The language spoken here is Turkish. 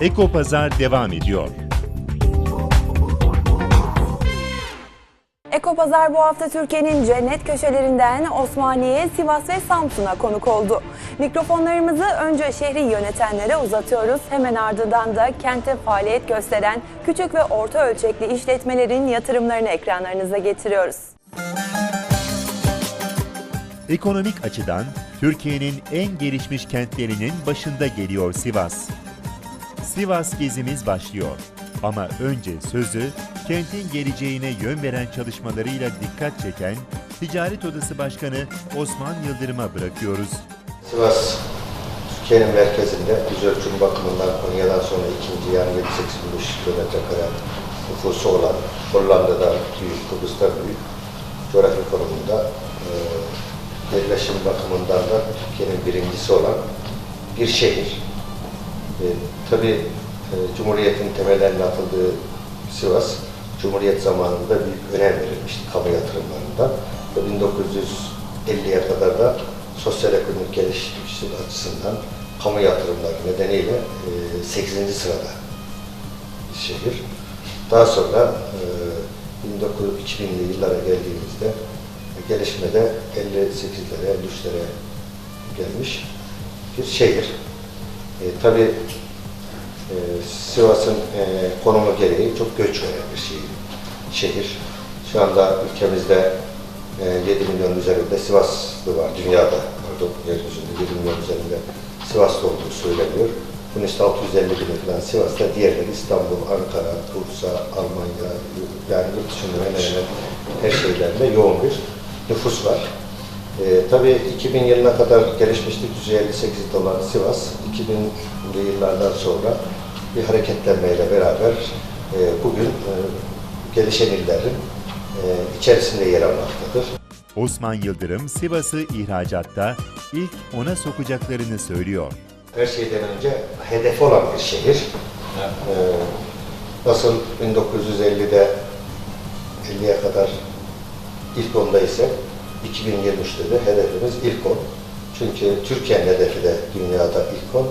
Eko Pazar devam ediyor. Ekopazar bu hafta Türkiye'nin cennet köşelerinden Osmaniye, Sivas ve Samsun'a konuk oldu. Mikrofonlarımızı önce şehri yönetenlere uzatıyoruz. Hemen ardından da kente faaliyet gösteren küçük ve orta ölçekli işletmelerin yatırımlarını ekranlarınıza getiriyoruz. Ekonomik açıdan Türkiye'nin en gelişmiş kentlerinin başında geliyor Sivas. Sivas gezimiz başlıyor. Ama önce sözü kentin geleceğine yön veren çalışmalarıyla dikkat çeken Ticaret Odası Başkanı Osman Yıldırım'a bırakıyoruz. Sivas, Türkiye'nin merkezinde yüz ölçüm bakımından Konya'dan sonra ikinci yani 7-8 kilometre kare nüfusu olan Hollanda'da büyük, Kıbrıs'ta büyük coğrafi konumunda e, yerleşim bakımından da Türkiye'nin birincisi olan bir şehir. E, tabii e, Cumhuriyet'in temellerinin atıldığı Sivas, Cumhuriyet zamanında büyük önem verilmişti kamu yatırımlarında. Ve 1950'ye kadar da sosyal ekonomik gelişmiş açısından kamu yatırımları nedeniyle e, 8. sırada şehir. Daha sonra e, 1900'li yıllara geldiğimizde e, gelişmede 58'lere, 53'lere gelmiş bir şehir. E, tabii ee, Sivas'ın e, konumu gereği çok göç veren bir şehir. şehir. Şu anda ülkemizde e, 7 milyon üzerinde Sivaslı var dünyada. Orada yeryüzünde 7 milyon üzerinde Sivaslı olduğu söyleniyor. Bunun işte 650 bin falan Sivas'ta, diğerleri İstanbul, Ankara, Bursa, Almanya, yani yurt dışında hemen hemen her şeylerinde yoğun bir nüfus var. E, tabii 2000 yılına kadar gelişmişlik düzeyi 58 olan Sivas, 2000'li yıllardan sonra bir hareketlenmeyle beraber e, bugün e, gelişen illerin e, içerisinde yer almaktadır. Osman Yıldırım Sivas'ı ihracatta ilk ona sokacaklarını söylüyor. Her şeyden önce hedefi olan bir şehir. E, nasıl 1950'de 50'ye kadar ilk onda ise 2023'te de hedefimiz ilk on. Çünkü Türkiye'nin hedefi de dünyada ilk on.